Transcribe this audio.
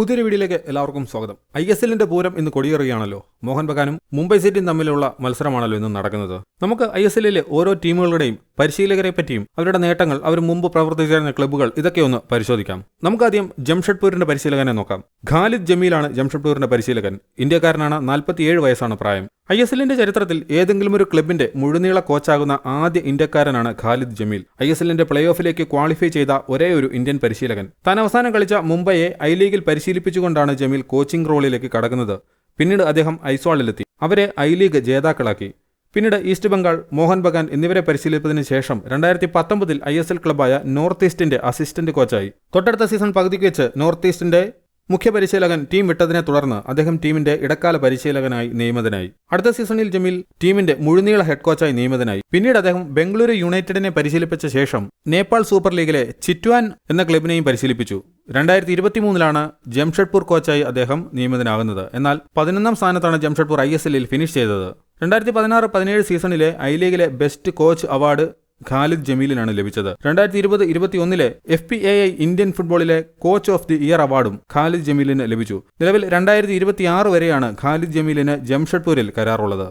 പുതിയൊരു വീഡിയോയിലേക്ക് എല്ലാവർക്കും സ്വാഗതം. ഐ എസ് എല്ലിന്റെ പൂരം ഇന്ന് കൊടിയേറുകയാണല്ലോ. മോഹൻ ബഗാനും മുംബൈ സിറ്റിയും തമ്മിലുള്ള മത്സരമാണല്ലോ ഇന്ന് നടക്കുന്നത്. നമുക്ക് ഐ എസ് എല്ലിലെ ഓരോ ടീമുകളുടെയും പരിശീലകരെ പറ്റിയും അവരുടെ നേട്ടങ്ങൾ അവർ മുമ്പ് പ്രവർത്തിച്ചിരുന്ന ക്ലബ്ബുകൾ ഇതൊക്കെ ഒന്ന് പരിശോധിക്കാം. നമുക്കാദ്യം ജംഷഡ്പൂരിന്റെ പരിശീലകനെ നോക്കാം. ഖാലിദ് ജമീലാണ് ജംഷഡ്പൂരിന്റെ പരിശീലകൻ. ഇന്ത്യക്കാരനാണ് നാൽപ്പത്തിയേഴ് വയസ്സാണ് പ്രായം. ഐ എസ് എല്ലിന്റെ ചരിത്രത്തിൽ ഏതെങ്കിലും ഒരു ക്ലബിന്റെ മുഴുനീള കോച്ചാകുന്ന ആദ്യ ഇന്ത്യക്കാരനാണ് ഖാലിദ് ജമീൽ. ഐ എസ് എല്ലിന്റെ പ്ലേ ഓഫിലേക്ക് ക്വാളിഫൈ ചെയ്ത ഒരേ ഒരു ഇന്ത്യൻ പരിശീലകൻ. താൻ അവസാനം കളിച്ച മുംബൈയെ ഐ ലീഗിൽ പരിശീലിപ്പിച്ചുകൊണ്ടാണ് ജമീൽ കോച്ചിംഗ് റോളിലേക്ക് കടക്കുന്നത്. പിന്നീട് അദ്ദേഹം ഐസ്വാളിലെത്തി. അവരെ ഐ ലീഗ് ജേതാക്കളാക്കി. പിന്നീട് ഈസ്റ്റ് ബംഗാൾ മോഹൻ ബഗാൻ എന്നിവരെ പരിശീലിപ്പതിനു ശേഷം രണ്ടായിരത്തി പത്തൊമ്പതിൽ ഐ എസ് എൽ ക്ലബായ നോർത്ത് ഈസ്റ്റിന്റെ അസിസ്റ്റന്റ് കോച്ചായി തൊട്ടടുത്ത സീസൺ പകുതിക്ക് വെച്ച് നോർത്ത് ഈസ്റ്റിന്റെ മുഖ്യ പരിശീലകൻ ടീം വിട്ടതിനെ തുടർന്ന് അദ്ദേഹം ടീമിന്റെ ഇടക്കാല പരിശീലകനായി നിയമിതനായി. അടുത്ത സീസണിൽ ജമീൽ ടീമിന്റെ മുഴുനീള ഹെഡ് കോച്ചായി നിയമിതനായി. പിന്നീട് അദ്ദേഹം ബംഗളൂരു യുണൈറ്റഡിനെ പരിശീലിപ്പിച്ച ശേഷം നേപ്പാൾ സൂപ്പർ ലീഗിലെ ചിറ്റ്വാൻ എന്ന ക്ലബിനെയും പരിശീലിപ്പിച്ചു. രണ്ടായിരത്തി ഇരുപത്തിമൂന്നിലാണ് ജംഷഡ്പൂർ കോച്ചായി അദ്ദേഹം നിയമിതനാകുന്നത്. എന്നാൽ പതിനൊന്നാം സ്ഥാനത്താണ് ജംഷഡ്പൂർ ഐ എസ് എല്ലിൽ ഫിനിഷ് ചെയ്തത്. രണ്ടായിരത്തി പതിനാറ് പതിനേഴ് സീസണിലെ ഐ ലീഗിലെ ബെസ്റ്റ് കോച്ച് അവാർഡ് ഖാലിദ് ജമീലിനാണ് ലഭിച്ചത്. രണ്ടായിരത്തി ഇരുപത് ഇരുപത്തിയൊന്നിലെ F P A I Indian ഫുട്ബോളിലെ കോച്ച് ഓഫ് ദി ഇയർ അവാർഡും ഖാലിദ് ജമീലിന് ലഭിച്ചു. നിലവിൽ രണ്ടായിരത്തി ഇരുപത്തിയാറ് വരെയാണ് ഖാലിദ് ജമീലിന് ജംഷഡ്പൂരിൽ കരാറുള്ളത്.